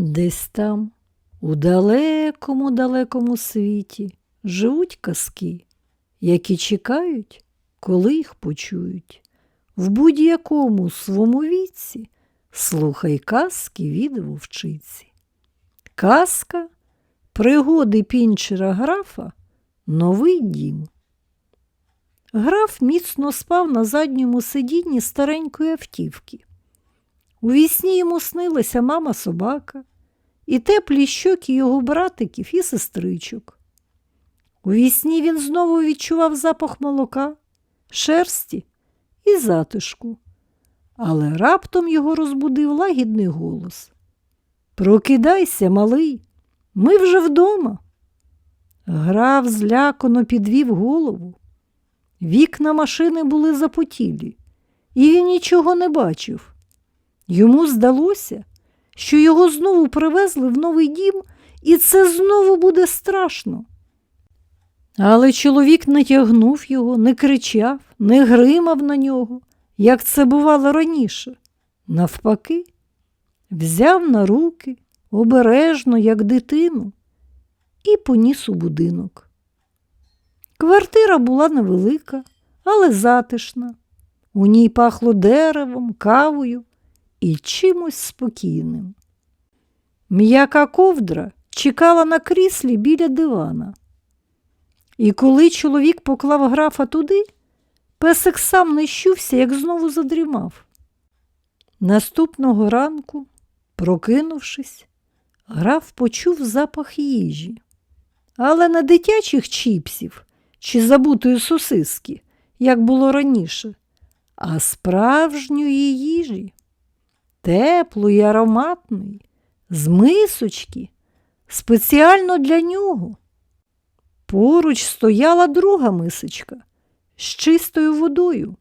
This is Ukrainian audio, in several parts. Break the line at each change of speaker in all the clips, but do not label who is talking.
Десь там, у далекому далекому світі, живуть казки, які чекають, коли їх почують. В будь-якому свому віці слухай казки від вовчиці. Казка пригоди пінчера графа Новий дім. Граф міцно спав на задньому сидінні старенької автівки. У вісні йому снилася мама собака і теплі щоки його братиків і сестричок. У вісні він знову відчував запах молока, шерсті і затишку, але раптом його розбудив лагідний голос. Прокидайся, малий, ми вже вдома. Граф злякано підвів голову. Вікна машини були запотілі, і він нічого не бачив. Йому здалося, що його знову привезли в новий дім, і це знову буде страшно. Але чоловік не тягнув його, не кричав, не гримав на нього, як це бувало раніше. Навпаки, взяв на руки обережно, як дитину, і поніс у будинок. Квартира була невелика, але затишна. У ній пахло деревом, кавою і чимось спокійним. М'яка ковдра чекала на кріслі біля дивана. І коли чоловік поклав графа туди, песик сам не як знову задрімав. Наступного ранку, прокинувшись, граф почув запах їжі, але не дитячих чіпсів чи забутої сосиски, як було раніше, а справжньої їжі, теплої, ароматної, з мисочки, спеціально для нього. Поруч стояла друга мисочка з чистою водою.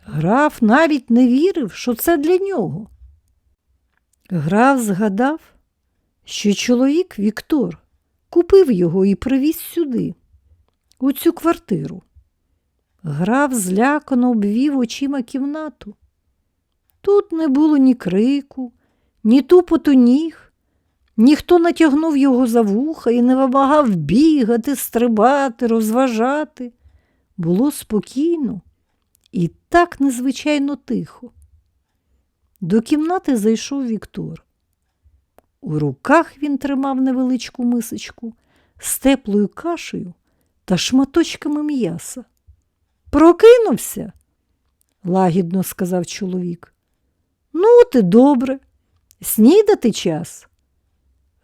Граф навіть не вірив, що це для нього. Граф згадав, що чоловік Віктор купив його і привіз сюди, у цю квартиру. Граф злякано обвів очима кімнату. Тут не було ні крику, ні тупоту ніг, ніхто натягнув його за вуха і не вимагав бігати, стрибати, розважати. Було спокійно і так незвичайно тихо. До кімнати зайшов Віктор. У руках він тримав невеличку мисочку з теплою кашею та шматочками м'яса. Прокинувся, лагідно сказав чоловік. Ну, ти добре, снідати час.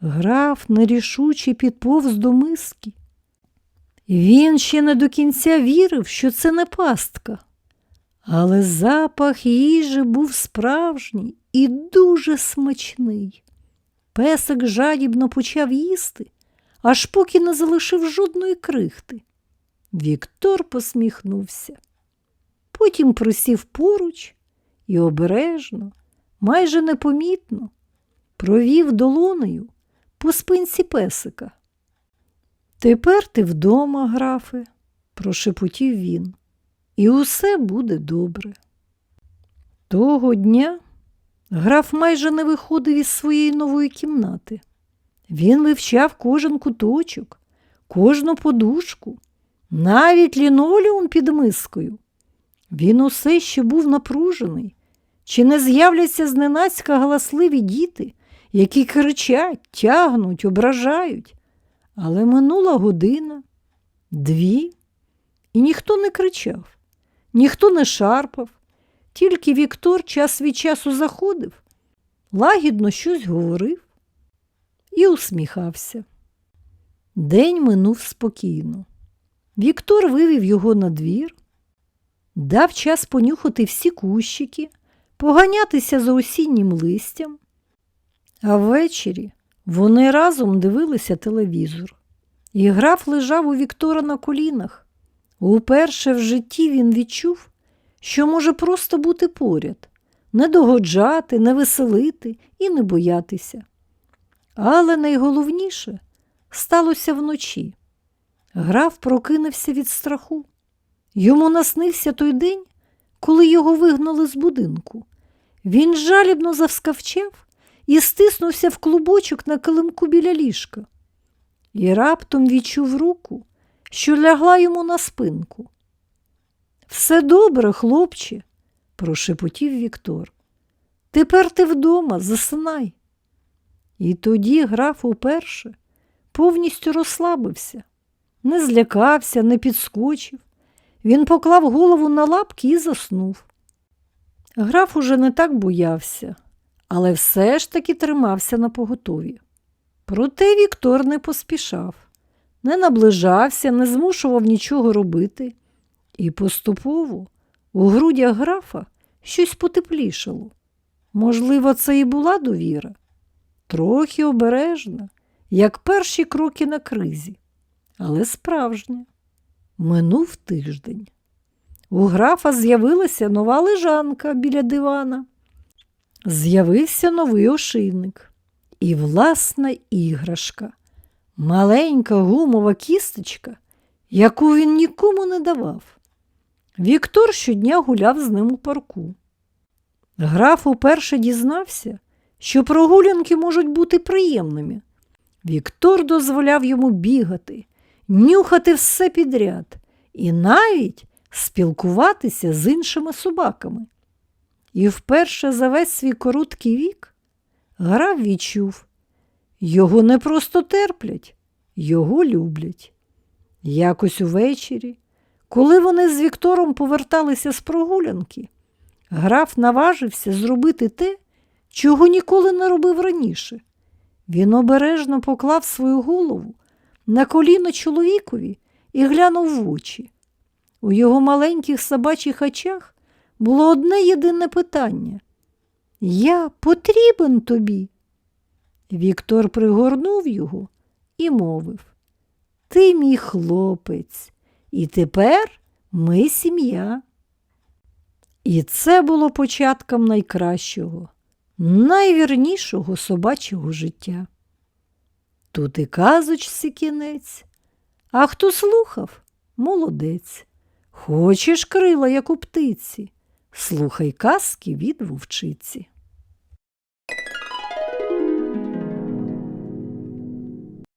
Граф нерішуче підповз до миски. Він ще не до кінця вірив, що це не пастка. Але запах їжі був справжній і дуже смачний. Песик жадібно почав їсти, аж поки не залишив жодної крихти. Віктор посміхнувся. Потім присів поруч і обережно, майже непомітно, провів долонею по спинці песика. Тепер ти вдома, графе, прошепотів він, і усе буде добре. Того дня граф майже не виходив із своєї нової кімнати. Він вивчав кожен куточок, кожну подушку, навіть лінолеум під мискою. Він усе ще був напружений, чи не з'являться зненацька галасливі діти, які кричать, тягнуть, ображають. Але минула година, дві, і ніхто не кричав, ніхто не шарпав, тільки Віктор час від часу заходив, лагідно щось говорив і усміхався. День минув спокійно. Віктор вивів його на двір, дав час понюхати всі кущики, поганятися за осіннім листям, а ввечері вони разом дивилися телевізор. І граф лежав у Віктора на колінах. Уперше в житті він відчув, що може просто бути поряд, не догоджати, не веселити і не боятися. Але найголовніше сталося вночі. Граф прокинувся від страху. Йому наснився той день, коли його вигнали з будинку. Він жалібно завскавчав і стиснувся в клубочок на килимку біля ліжка. І раптом відчув руку, що лягла йому на спинку. Все добре, хлопче, прошепотів Віктор. Тепер ти вдома, засинай. І тоді граф уперше повністю розслабився, не злякався, не підскочив. Він поклав голову на лапки і заснув. Граф уже не так боявся, але все ж таки тримався на поготові. Проте Віктор не поспішав, не наближався, не змушував нічого робити, і поступово у грудях графа щось потеплішало. Можливо, це і була довіра, трохи обережна, як перші кроки на кризі, але справжня. Минув тиждень. У графа з'явилася нова лежанка біля дивана. З'явився новий ошийник і власна іграшка, маленька гумова кісточка, яку він нікому не давав. Віктор щодня гуляв з ним у парку. Граф уперше дізнався, що прогулянки можуть бути приємними. Віктор дозволяв йому бігати, нюхати все підряд і навіть спілкуватися з іншими собаками. І вперше за весь свій короткий вік граф відчув, його не просто терплять, його люблять. Якось увечері, коли вони з Віктором поверталися з прогулянки, граф наважився зробити те, чого ніколи не робив раніше. Він обережно поклав свою голову на коліно чоловікові і глянув в очі. У його маленьких собачих очах було одне єдине питання Я потрібен тобі. Віктор пригорнув його і мовив Ти мій хлопець, і тепер ми сім'я. І це було початком найкращого, найвірнішого собачого життя. Тут і казочці кінець, а хто слухав молодець. Хочеш крила, як у птиці, слухай казки від вовчиці.